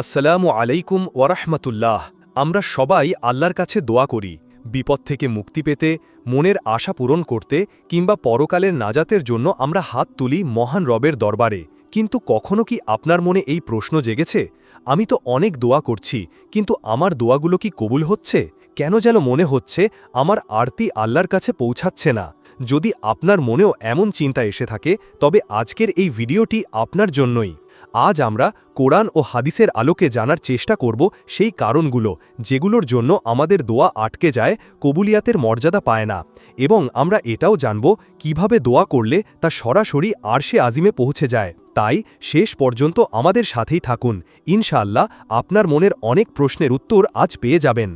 আসসালামু আলাইকুম ওয়ারাহমাতুল্লাহ আমরা সবাই আল্লাহর কাছে দোয়া করি, বিপদ থেকে মুক্তি পেতে, মনের আশা পূরণ করতে কিংবা পরকালের নাজাতের জন্য আমরা হাত তুলি মহান রবের দরবারে। কিন্তু কখনো কি আপনার মনে এই প্রশ্ন জেগেছে? আমি তো অনেক দোয়া করছি, কিন্তু আমার দোয়াগুলো কি কবুল হচ্ছে? কেন যেন মনে হচ্ছে আমার আরতি আল্লাহর কাছে পৌঁছাচ্ছে না। যদি আপনার মনেও এমন চিন্তা এসে থাকে, তবে আজকের এই ভিডিওটি আপনার জন্যই। আজ আমরা কোরআন ও হাদিসের আলোকে জানার চেষ্টা করব সেই কারণগুলো, যেগুলোর জন্য আমাদের দোয়া আটকে যায়, কবুলিয়াতের মর্যাদা পায় না। এবং আমরা এটাও জানব কীভাবে দোয়া করলে তা সরাসরি আরশে আজিমে পৌঁছে যায়। তাই শেষ পর্যন্ত আমাদের সাথেই থাকুন। ইনশাআল্লাহ আপনার মনের অনেক প্রশ্নের উত্তর আজ পেয়ে যাবেন।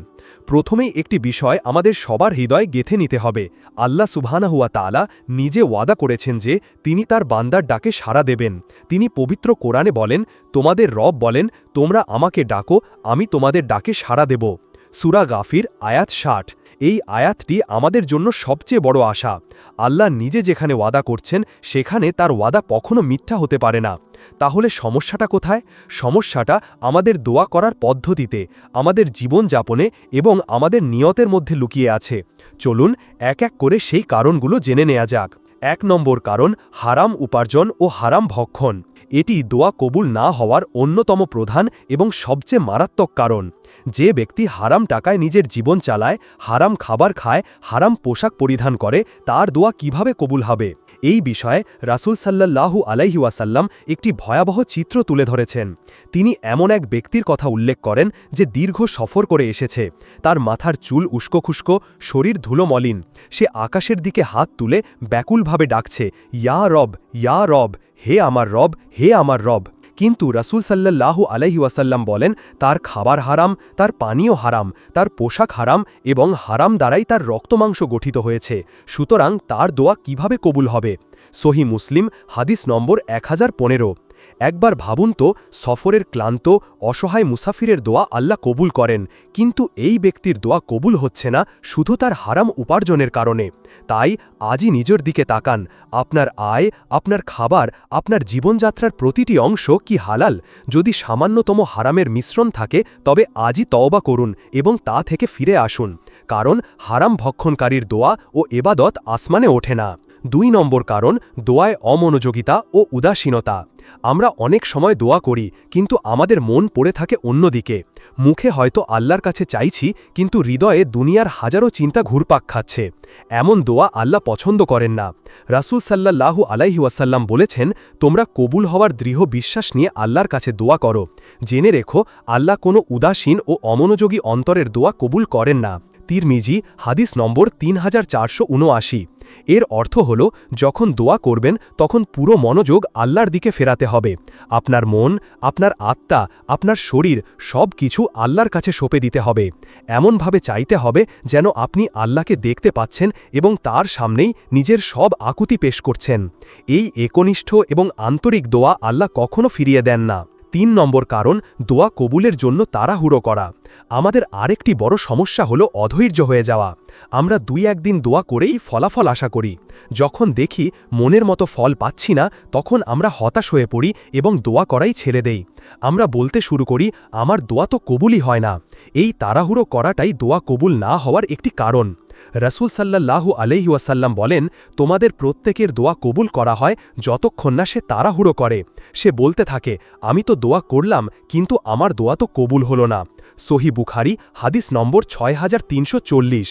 প্রথমেই একটি বিষয় আমাদের সবার হৃদয় গেথে নিতে হবে। আল্লাহ সুবহানাহুয়া তালা নিজে ওয়াদা করেছেন যে, তিনি তার বান্দার ডাকে সাড়া দেবেন। তিনি পবিত্র কোরআনে বলেন, তোমাদের রব বলেন, তোমরা আমাকে ডাকো, আমি তোমাদের ডাকে সাড়া দেব। সুরা গাফির, আয়াত ষাট। এই আয়াতটি আমাদের জন্য সবচেয়ে বড় আশা। আল্লাহ নিজে যেখানে ওয়াদা করছেন, সেখানে তার ওয়াদা কখনো মিথ্যা হতে পারে না। তাহলে সমস্যাটা কোথায়? সমস্যাটা আমাদের দোয়া করার পদ্ধতিতে, আমাদের জীবনযাপনে এবং আমাদের নিয়তের মধ্যে লুকিয়ে আছে। চলুন এক এক করে সেই কারণগুলো জেনে নেওয়া যাক। এক নম্বর কারণ, হারাম উপার্জন ও হারাম ভক্ষণ। এটি দোয়া কবুল না হওয়ার অন্যতম প্রধান এবং সবচেয়ে মারাত্মক কারণ। যে ব্যক্তি হারাম টাকায় নিজের জীবন চালায়, হারাম খাবার খায়, হারাম পোশাক পরিধান করে, তার দোয়া কীভাবে কবুল হবে? এই বিষয়ে রাসুল সাল্লাল্লাহু আলাইহুয়াসাল্লাম একটি ভয়াবহ চিত্র তুলে ধরেছেন। তিনি এমন এক ব্যক্তির কথা উল্লেখ করেন যে দীর্ঘ সফর করে এসেছে। তার মাথার চুল উস্কোখুস্কো, শরীর ধুলো মলিন সে আকাশের দিকে হাত তুলে ব্যাকুলভাবে ডাকছে, ইয়া রব ইয়া রব। হে আমার রব, হে আমার রব। কিন্তু রাসুল সাল্লাল্লাহু আলাইহাসাল্লাম বলেন, তার খাবার হারাম, তার পানীয় হারাম, তার পোশাক হারাম এবং হারাম দ্বারাই তার রক্তমাংস গঠিত হয়েছে। সুতরাং তার দোয়া কীভাবে কবুল হবে? সহি মুসলিম, হাদিস নম্বর এক হাজার পনেরো। একবার ভাবুন তো, সফরের ক্লান্ত, অসহায় মুসাফিরের দোয়া আল্লাহ কবুল করেন। কিন্তু এই ব্যক্তির দোয়া কবুল হচ্ছে না শুধু তার হারাম উপার্জনের কারণে। তাই আজই নিজের দিকে তাকান। আপনার আয়, আপনার খাবার, আপনার জীবনযাত্রার প্রতিটি অংশ কি হালাল? যদি সামান্যতম হারামের মিশ্রণ থাকে, তবে আজই তওবা করুন এবং তা থেকে ফিরে আসুন। কারণ হারাম ভক্ষণকারীর দোয়া ও এবাদত আসমানে ওঠে না। দুই নম্বর কারণ, দোয়ায় অমনোযোগিতা ও উদাসীনতা। আমরা অনেক সময় দোয়া করি, কিন্তু আমাদের মন পড়ে থাকে অন্যদিকে। মুখে হয়তো আল্লাহর কাছে চাইছি, কিন্তু হৃদয়ে দুনিয়ার হাজারো চিন্তা ঘুরপাক খাচ্ছে। এমন দোয়া আল্লাহ পছন্দ করেন না। রাসুল সাল্লাহু আলাইহি ওয়াসাল্লাম বলেছেন, তোমরা কবুল হওয়ার দৃঢ় বিশ্বাস নিয়ে আল্লাহর কাছে দোয়া করো। জেনে রেখো, আল্লাহ কোনো উদাসীন ও অমনোযোগী অন্তরের দোয়া কবুল করেন না। তিরমিজি হাদিস নম্বর তিন হাজার চারশো উনআশি। এর অর্থ হল, যখন দোয়া করবেন, তখন পুরো মনোযোগ আল্লাহর দিকে ফেরাতে হবে। আপনার মন, আপনার আত্মা, আপনার শরীর সব কিছু আল্লাহর কাছে সঁপে দিতে হবে। এমনভাবে চাইতে হবে যেন আপনি আল্লাহকে দেখতে পাচ্ছেন এবং তার সামনেই নিজের সব আকুতি পেশ করছেন। এই একনিষ্ঠ এবং আন্তরিক দোয়া আল্লাহ কখনো ফিরিয়ে দেন না। তিন নম্বর কারণ, দোয়া কবুলের জন্য তাড়াহুড়ো করা। আমাদের আরেকটি বড় সমস্যা হলো অধৈর্য হয়ে যাওয়া। আমরা দুই একদিন দোয়া করেই ফলাফল আশা করি। যখন দেখি মনের মতো ফল পাচ্ছি না, তখন আমরা হতাশ হয়ে পড়ি এবং দোয়া করাই ছেড়ে দেই। আমরা বলতে শুরু করি, আমার দোয়া তো কবুলই হয় না। এই তাড়াহুড়ো করাটাই দোয়া কবুল না হওয়ার একটি কারণ। রসুল সাল্লাহু আলহিউসাল্লাম বলেন, তোমাদের প্রত্যেকের দোয়া কবুল করা হয় যতক্ষণ না সে তাড়াহুড়ো করে। সে বলতে থাকে, আমি তো দোয়া করলাম, কিন্তু আমার দোয়া তো কবুল হলো না। সহি বুখারি, হাদিস নম্বর ছয় হাজার তিনশো চল্লিশ।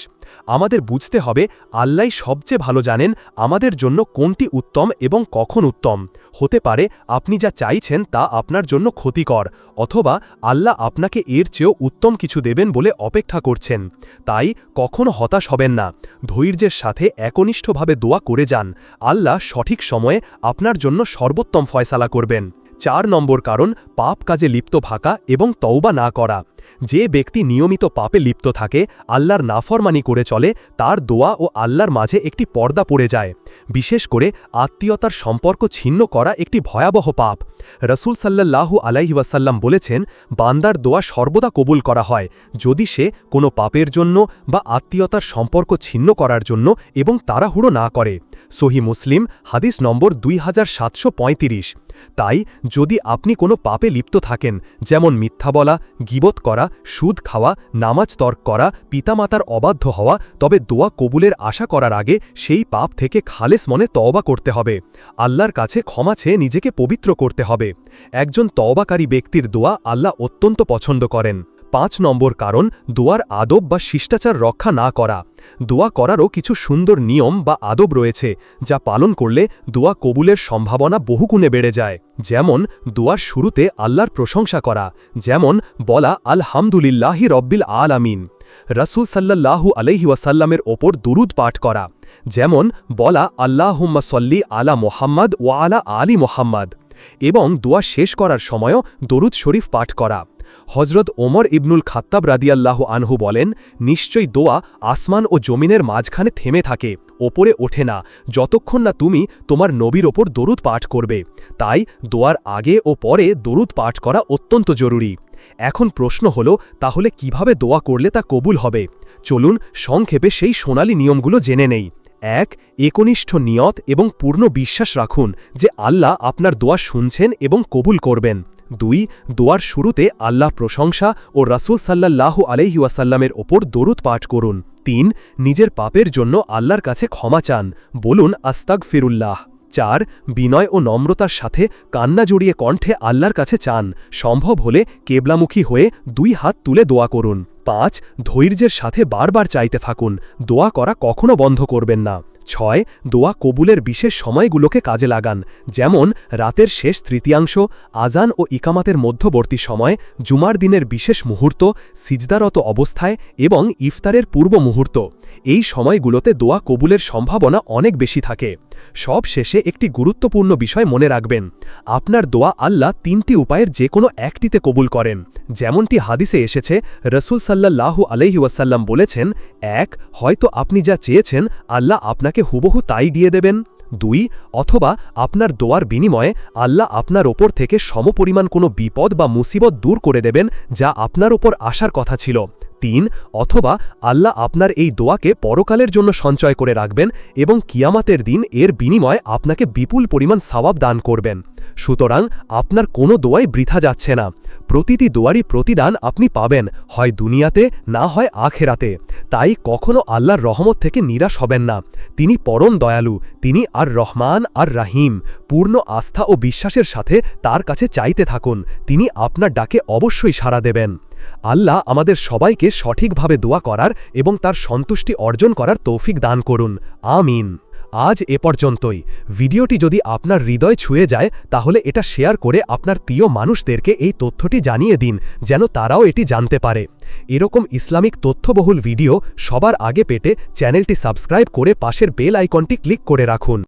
আমাদের বুঝতে হবে, আল্লাহ সবচেয়ে ভালো জানেন আমাদের জন্য কোনটি উত্তম এবং কখন উত্তম। হতে পারে, আপনি যা চাইছেন তা আপনার জন্য ক্ষতিকর, অথবা আল্লাহ আপনাকে এর চেয়েও উত্তম কিছু দেবেন বলে অপেক্ষা করছেন। তাই কখনো হতাশ হবেন না, ধৈর্যের সাথে একনিষ্ঠভাবে দোয়া করে যান। আল্লাহ সঠিক সময়ে আপনার জন্য সর্বোত্তম ফয়সালা করবেন। চার নম্বর কারণ, পাপ কাজে লিপ্ত থাকা এবং তওবা না করা। যে ব্যক্তি নিয়মিত পাপে লিপ্ত থাকে, আল্লাহর নাফরমানি করে চলে, তার দোয়া ও আল্লাহর মাঝে একটি পর্দা পড়ে যায়। বিশেষ করে আত্মীয়তার সম্পর্ক ছিন্ন করা একটি ভয়াবহ পাপ। রসুল সাল্লাল্লাহু আলাইহাসাল্লাম বলেছেন, বান্দার দোয়া সর্বদা কবুল করা হয়, যদি সে কোনো পাপের জন্য বা আত্মীয়তার সম্পর্ক ছিন্ন করার জন্য এবং তাড়াহুড়ো না করে। সহি মুসলিম, হাদিস নম্বর দুই হাজার সাতশো পঁয়ত্রিশ। তাই যদি আপনি কোনো পাপে লিপ্ত থাকেন, যেমন মিথ্যা বলা, গিবত করা, সুদ খাওয়া, নামাজ তর্ক করা, পিতামাতার অবাধ্য হওয়া, তবে দোয়া কবুলের আশা করার আগে সেই পাপ থেকে খালেস মনে তওবা করতে হবে। আল্লাহর কাছে ক্ষমা চেয়ে নিজেকে পবিত্র করতে হবে। একজন তওবাকারী ব্যক্তির দোয়া আল্লাহ অত্যন্ত পছন্দ করেন। পাঁচ নম্বর কারণ, দোয়ার আদব বা শিষ্টাচার রক্ষা না করা। দোয়া করারও কিছু সুন্দর নিয়ম বা আদব রয়েছে, যা পালন করলে দোয়া কবুলের সম্ভাবনা বহুগুণে বেড়ে যায়। যেমন, দোয়ার শুরুতে আল্লাহর প্রশংসা করা, যেমন, বলা আলহামদুলিল্লাহি রব্বিল আল আমিন রাসুল সাল্লাল্লাহু আলহি ওয়াসাল্লামের ওপর দুরুদ পাঠ করা, যেমন, বলা আল্লাহুম্মা সল্লি আলা মোহাম্মদ ও আলা আলী মোহাম্মদ, এবং দোয়া শেষ করার সময়ও দরুদ শরীফ পাঠ করা। হজরত ওমর ইবনুল খাত্তাব রাদিয়াল্লাহ আনহু বলেন, নিশ্চয়ই দোয়া আসমান ও জমিনের মাঝখানে থেমে থাকে, ওপরে ওঠে না, যতক্ষণ না তুমি তোমার নবীর ওপর দরুদ পাঠ করবে। তাই দোয়ার আগে ও পরে দরুদ পাঠ করা অত্যন্ত জরুরি। এখন প্রশ্ন হল, তাহলে কীভাবে দোয়া করলে তা কবুল হবে? চলুন সংক্ষেপে সেই সোনালি নিয়মগুলো জেনে নেই। এক, একনিষ্ঠ নিয়ত এবং পূর্ণ বিশ্বাস রাখুন যে আল্লাহ আপনার দোয়া শুনছেন এবং কবুল করবেন। দুই, দোয়ার শুরুতে আল্লাহ প্রশংসা ও রাসুল সাল্লাল্লাহু আলহিউসাল্লামের ওপর দরুদ পাঠ করুন। তিন, নিজের পাপের জন্য আল্লাহর কাছে ক্ষমা চান। বলুন আস্তাক ফিরুল্লাহ চার, বিনয় ও নম্রতার সাথে কান্না জড়িয়ে কণ্ঠে আল্লাহর কাছে চান। সম্ভব হলে কেবলামুখী হয়ে দুই হাত তুলে দোয়া করুন। পাঁচ, ধৈর্যের সাথে বারবার চাইতে থাকুন। দোয়া করা কখনো বন্ধ করবেন না। ছয়, দোয়া কবুলের বিশেষ সময়গুলোকে কাজে লাগান, যেমন রাতের শেষ তৃতীয়াংশ, আজান ও ইকামাতের মধ্যবর্তী সময়, জুমার দিনের বিশেষ মুহূর্ত, সিজদারত অবস্থায় এবং ইফতারের পূর্ব মুহূর্ত। এই সময়গুলোতে দোয়া কবুলের সম্ভাবনা অনেক বেশি থাকে। সব শেষে একটি গুরুত্বপূর্ণ বিষয় মনে রাখবেন। আপনার দোয়া আল্লাহ তিনটি উপায়ের যে কোনো একটিতে কবুল করেন। যেমনটি হাদিসে এসেছে, রসুল সাল্লাহু আলহি ওয়াসাল্লাম বলেছেন, এক, হয়তো আপনি যা চেয়েছেন, আল্লাহ আপনাকে হুবহু তাই দিয়ে দেবেন। দুই, অথবা আপনার দোয়ার বিনিময়ে আল্লাহ আপনার ওপর থেকে সমপরিমাণ কোনো বিপদ বা মুসিবত দূর করে দেবেন, যা আপনার ওপর আসার কথা ছিল। তিন অথবা আল্লাহ আপনার এই দোয়াকে পরকালের জন্য সঞ্চয় করে রাখবেন এবং কিয়ামাতের দিন এর বিনিময়ে আপনাকে বিপুল পরিমাণ সওয়াব দান করবেন। সুতরাং আপনার কোনো দোয়াই বৃথা যাচ্ছে না। প্রতিটি দোয়ারই প্রতিদান আপনি পাবেন, হয় দুনিয়াতে, না হয় আখেরাতে। তাই কখনো আল্লাহর রহমত থেকে নিরাশ হবেন না। তিনি পরম দয়ালু, তিনি আর রহমান আর রাহিম। পূর্ণ আস্থা ও বিশ্বাসের সাথে তার কাছে চাইতে থাকুন। তিনি আপনার ডাকে অবশ্যই সাড়া দেবেন। আল্লাহ আমাদের সবাইকে সঠিকভাবে দোয়া করার এবং তার সন্তুষ্টি অর্জন করার তৌফিক দান করুন। আমিন। আজ এ পর্যন্তই। ভিডিওটি যদি আপনার হৃদয় ছুঁয়ে যায়, তাহলে এটা শেয়ার করে আপনার প্রিয় মানুষদেরকে এই তথ্যটি জানিয়ে দিন, যেন তারাও এটি জানতে পারে। এরকম ইসলামিক তথ্যবহুল ভিডিও সবার আগে পেতে চ্যানেলটি সাবস্ক্রাইব করে পাশের বেল আইকনটি ক্লিক করে রাখুন।